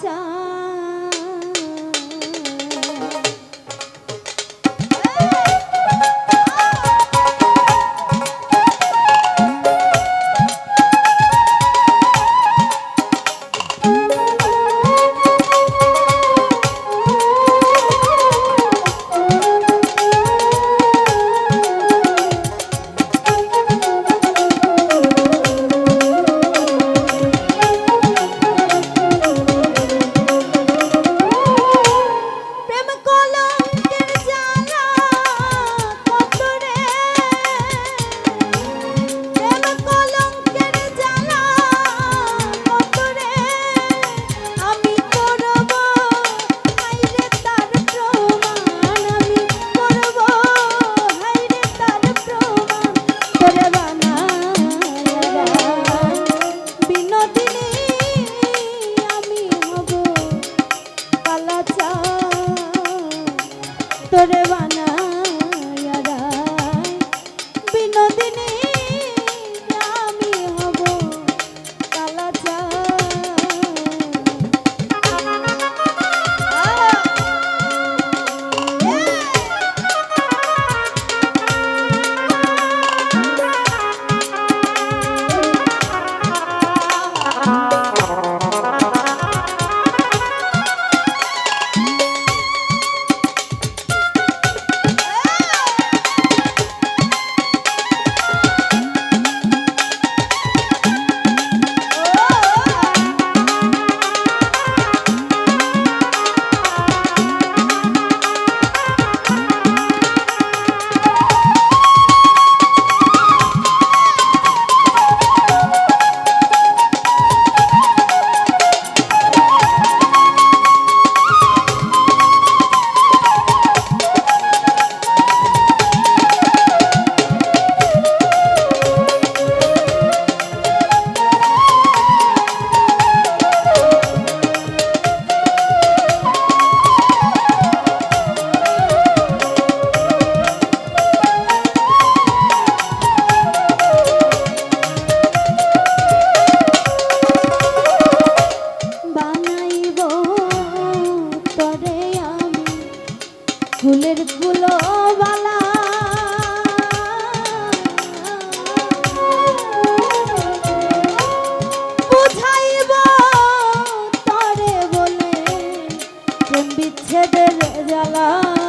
자 জ্বালা।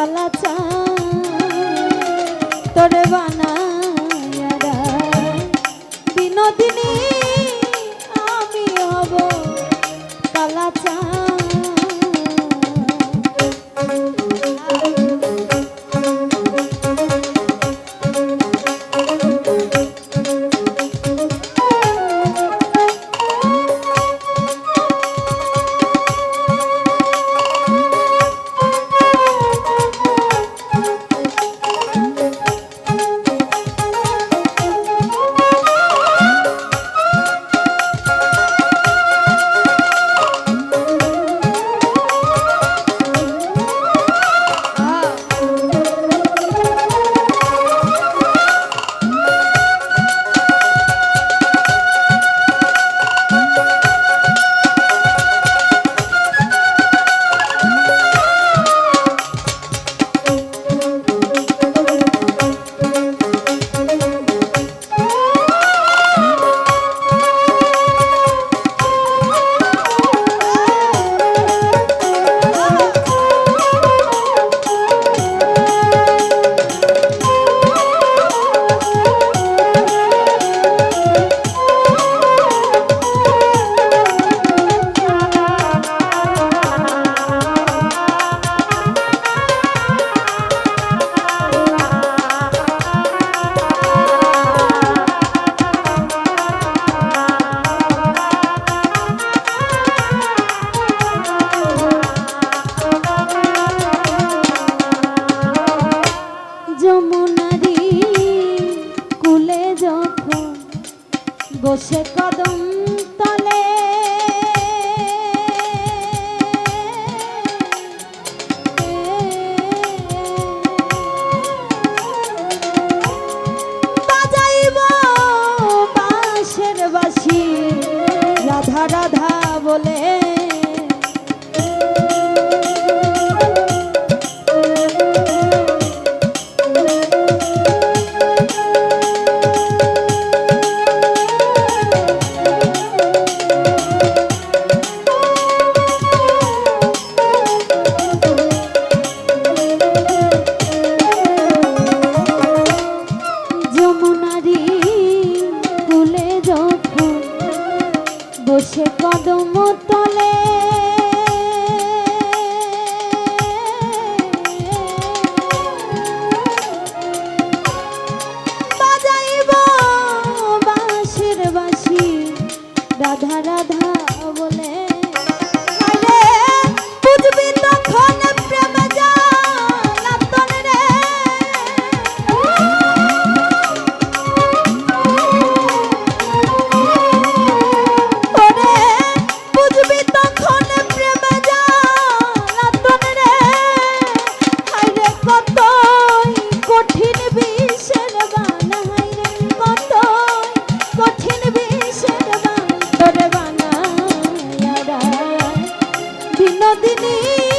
কালাচা তোরে বসে কদম তলে। বাজাইব বাঁশের বাসি রাধা রাধা বলে বিনোদিনী